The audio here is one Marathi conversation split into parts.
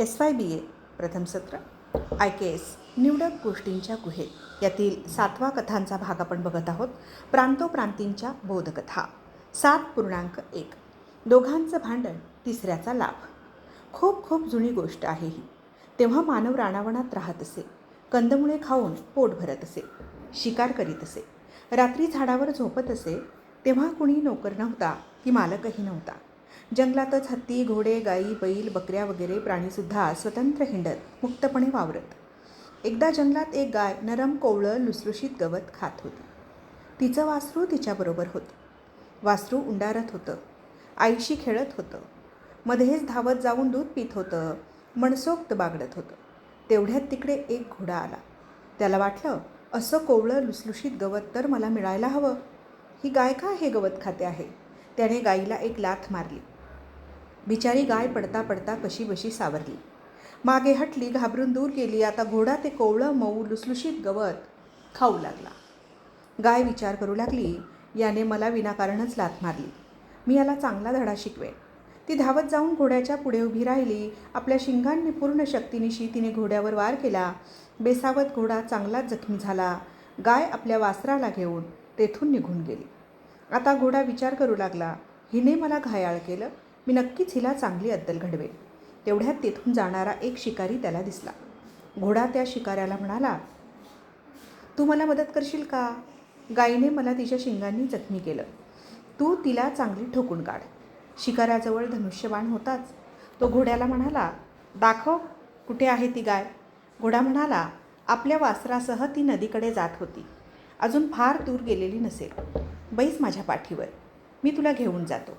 एस वाय बी ए प्रथम सत्र. आय के एस निवडक गोष्टींच्या गुहेत. यातील सातवा कथांचा भाग आपण बघत आहोत. प्रांतोप्रांतींच्या बोधकथा. सात पूर्णांक एक. दोघांचं भांडण तिसऱ्याचा लाभ. खूप खूप जुनी गोष्ट आहे ही. तेव्हा मानव राणावणात राहत असे. कंदमुळे खाऊन पोट भरत असे. शिकार करीत असे. रात्री झाडावर झोपत असे. तेव्हा कुणी नोकर नव्हता की मालकही नव्हता. जंगलातच हत्ती घोडे गाई बैल बकऱ्या वगैरे प्राणीसुद्धा स्वतंत्र हिंडत मुक्तपणे वावरत. एकदा जंगलात एक गाय नरम कोवळं लुसलुशीत गवत खात होती. तिचं वासरू तिच्याबरोबर होतं. वासरू उंडारत होतं. आईशी खेळत होतं. मध्येच धावत जाऊन दूध पित होतं. मनसोक्त बागडत होतं. तेवढ्यात तिकडे एक घोडा आला. त्याला वाटलं असं कोवळं लुसलुशीत गवत तर मला मिळायला हवं. ही गाय का हे गवत खाते आहे? त्याने गाईला एक लाथ मारली. बिचारी गाय पडता पडता कशी बशी सावरली. मागे हटली घाबरून दूर गेली. आता घोडा ते कोवळं मऊ लुसलुशीत गवत खाऊ लागला. गाय विचार करू लागली याने मला विनाकारणच लाथ मारली. मी याला चांगला धडा शिकवेन. ती धावत जाऊन घोड्याच्या पुढे उभी राहिली. आपल्या शिंगांनी पूर्ण शक्तीनिशी तिने घोड्यावर वार केला. बेसावत घोडा चांगलाच जखमी झाला. गाय आपल्या वासराला घेऊन तेथून निघून गेली. आता घोडा विचार करू लागला. हिने मला घायाळ केलं. मी नक्कीच हिला चांगली अद्दल घडवेन. तेवढ्यात तिथून जाणारा एक शिकारी त्याला दिसला. घोडा त्या शिकाऱ्याला म्हणाला तू मला मदत करशील का? गायीने मला तिच्या शिंगांनी जखमी केलं. तू तिला चांगली ठोकून काढ. शिकाऱ्याजवळ धनुष्यबाण होताच. तो घोड्याला म्हणाला दाखव कुठे आहे ती गाय? घोडा म्हणाला आपल्या वासरासह ती नदीकडे जात होती. अजून फार दूर गेलेली नसेल. बैस माझ्या पाठीवर. मी तुला घेऊन जातो.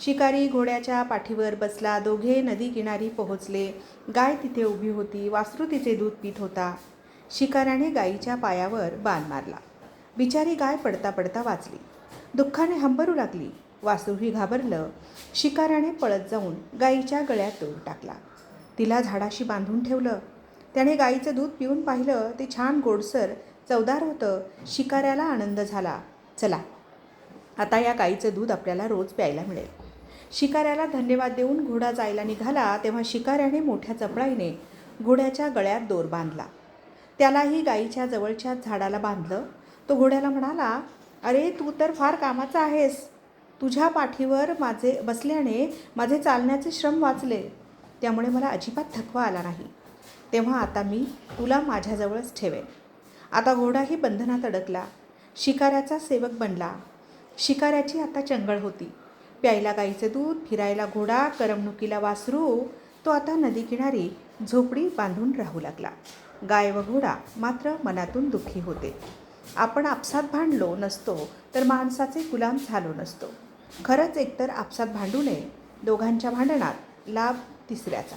शिकारी घोड्याच्या पाठीवर बसला. दोघे नदी किनारी पोहोचले. गाय तिथे उभी होती. वासरू तिचे दूध पित होता. शिकाऱ्याने गायीच्या पायावर बाण मारला. बिचारी गाय पडता पडता वाचली. दुःखाने हंबरू लागली. वासरूही घाबरलं. शिकाऱ्याने पळत जाऊन गायीच्या गळ्यात दूर टाकला. तिला झाडाशी बांधून ठेवलं. त्याने गाईचं दूध पिऊन पाहिलं. ते छान गोडसर चवदार होतं. शिकाऱ्याला आनंद झाला. चला आता या गाईचं दूध आपल्याला रोज प्यायला मिळेल. शिकाऱ्याला धन्यवाद देऊन घोडा जायला निघाला तेव्हा शिकाऱ्याने मोठ्या चपळाईने घोड्याच्या गळ्यात दोर बांधला. त्यालाही गाईच्या जवळच्या झाडाला बांधलं. तो घोड्याला म्हणाला अरे तू तर फार कामाचा आहेस. तुझ्या पाठीवर माझे बसल्याने माझे चालण्याचे श्रम वाचले त्यामुळे मला अजिबात थकवा आला नाही. तेव्हा आता मी तुला माझ्याजवळच ठेवेन. आता घोडाही बंधनात अडकला. शिकाऱ्याचा सेवक बनला. शिकाऱ्याची आता चंगळ होती. प्यायला गाईचं दूध फिरायला घोडा करमणुकीला वासरू तो आता नदीकिनारी झोपडी बांधून राहू लागला. गाय व घोडा मात्र मनातून दुःखी होते. आपण आपसात भांडलो नसतो तर माणसाचे गुलाम झालो नसतो. खरंच एकतर आपसात भांडू नये दोघांच्या भांडणात लाभ तिसऱ्याचा.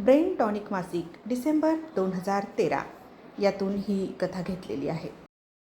ब्रेन टॉनिक मासिक डिसेंबर दोन हजार तेरा. यातून ही कथा घेतलेली आहे.